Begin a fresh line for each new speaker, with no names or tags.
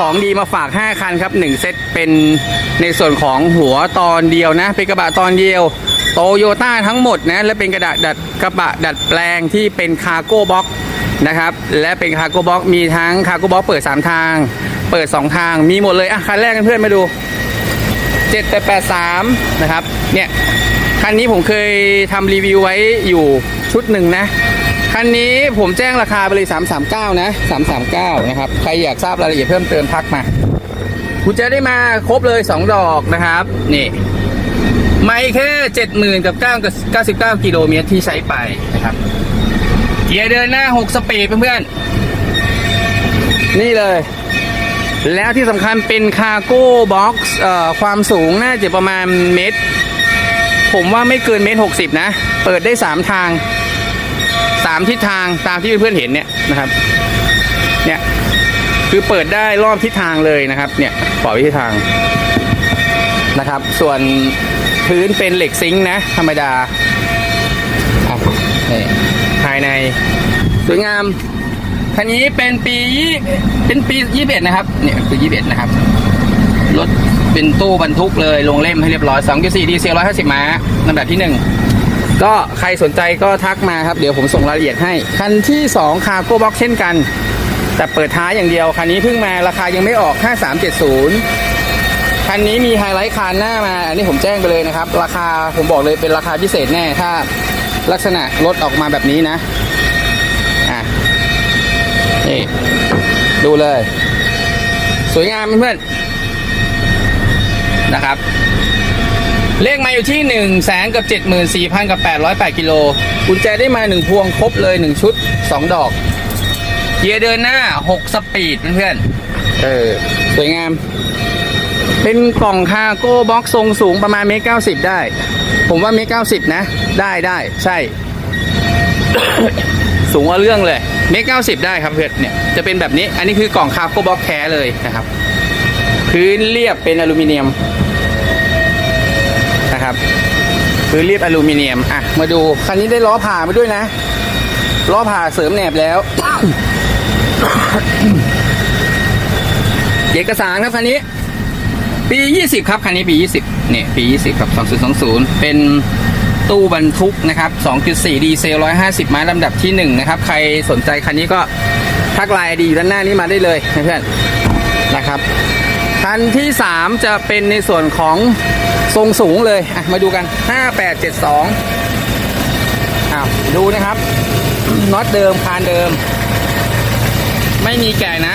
ของดีมาฝาก 5 คันครับ 1 เซตเป็นในส่วนของหัวตอนเดียวนะ เป็นกระบะตอนเดียวโตโยต้าทั้งหมดนะและเป็นกระดาษดัดกระบะดัดแปลงที่เป็นคาร์โก้บ็อกนะครับและเป็นคาร์โก้บ็อกมีทั้งคาร์โก้บ็อกเปิด 3 ทาง เปิด 2 ทางมีหมดเลยอะคันแรกเพื่อนมาดู7883นะครับเนี่ยคันนี้ผมเคยทำรีวิวไว้อยู่ชุดหนึ่งนะ คันนี้ผมแจ้งราคาไปเลย 339 นะ 339 นะครับ ใครอยากทราบรายละเอียดเพิ่มเติมทักมาคุณจะได้มาครบเลย 2 ดอกนะครับ นี่ ไม่แค่ 70,000 กับ9กับ99กิโลเมตรที่ใช้ไปนะครับ เกียร์เดินหน้า 6 สปีดเพื่อนๆ นี่เลย แล้วที่สำคัญเป็นคาร์โก้บ็อกซ์ความสูงน่าจะประมาณเมตร ผมว่าไม่เกินเมตรหกสิบนะ เปิดได้สามทาง สามทิศทางตามที่เพื่อนๆเห็นเนี่ยนะครับ เนี่ยคือเปิดได้รอบทิศทางเลยนะครับ เนี่ยปล่อยทิศทางนะครับ ส่วนพื้นเป็นเหล็กซิงค์นะ ธรรมดาอะนี่ภายในสวยงามคันนี้เป็นปียี่เป็นปียี่สิบเอ็ดนะครับ เนี่ยคือยี่สิบเอ็ดนะครับ รถเป็นตู้บรรทุกเลยลงเล่มให้เรียบร้อย2 4ดีเซล150ม้าลำดับที่1 ก็ใครสนใจก็ทักมาครับ เดี๋ยวผมส่งรายละเอียดให้ คันที่2คาร์โก้บ็อกเช่นกัน แต่เปิดท้ายอย่างเดียว คันนี้เพิ่งมาราคายังไม่ออก 5370 คันนี้มีไฮไลท์คานหน้ามา อันนี้ผมแจ้งไปเลยนะครับ ราคาผมบอกเลยเป็นราคาพิเศษแน่ ถ้าลักษณะรถออกมาแบบนี้นะ อะ นี่ ดูเลย สวยงามเพื่อนๆนะครับ เลขมาอยู่ที่1นึ่งแสนกับเจ็ดหมื่นสี่พันกับแปดร้อยแปดกิโลกุญแจได้มาหนึ่งพวงครบเลยหนึ่งชุดสองดอก เกียร์เดินหน้าหกสปีดเพื่อนๆเออสวยงาม เป็นกล่องคาร์โก้บ็อกซ์ทรงสูงประมาณเมตรเก้าสิบได้ ผมว่าเมตรเก้าสิบนะ ได้ได้ใช่ สูงกว่าเรื่องเลยเมตรเก้าสิบได้ครับเพื่อนเนี่ยจะเป็นแบบนี้อันนี้คือกล่องคาร์โก้บ็อกแท้เลยนะครับ พื้นเรียบเป็นอลูมิเนียม นะครับพื้นเรียบอลูมิเนียม อะ มาดู คันนี้ได้ล้อผ่ามาด้วยนะ ล้อผ่าเสริมแหนบแล้ว เอกสารครับคันนี้ ปี 20 ครับ คันนี้ปี 20เนี่ยปี 20 ครับ 2020 เป็นตู้บรรทุกนะครับ 2.4 ดีเซล 150 ไม้ลำดับที่ 1 นะครับ ใครสนใจคันนี้ก็ทักไลน์ดีอยู่ด้านหน้านี้มาได้เลยเพื่อนนะครับ คันที่ 3 จะเป็นในส่วนของทรงสูงเลยอะมาดูกัน 5872อ้าวดูนะครับน็อตเดิมคานเดิม ไม่มีแก่นะ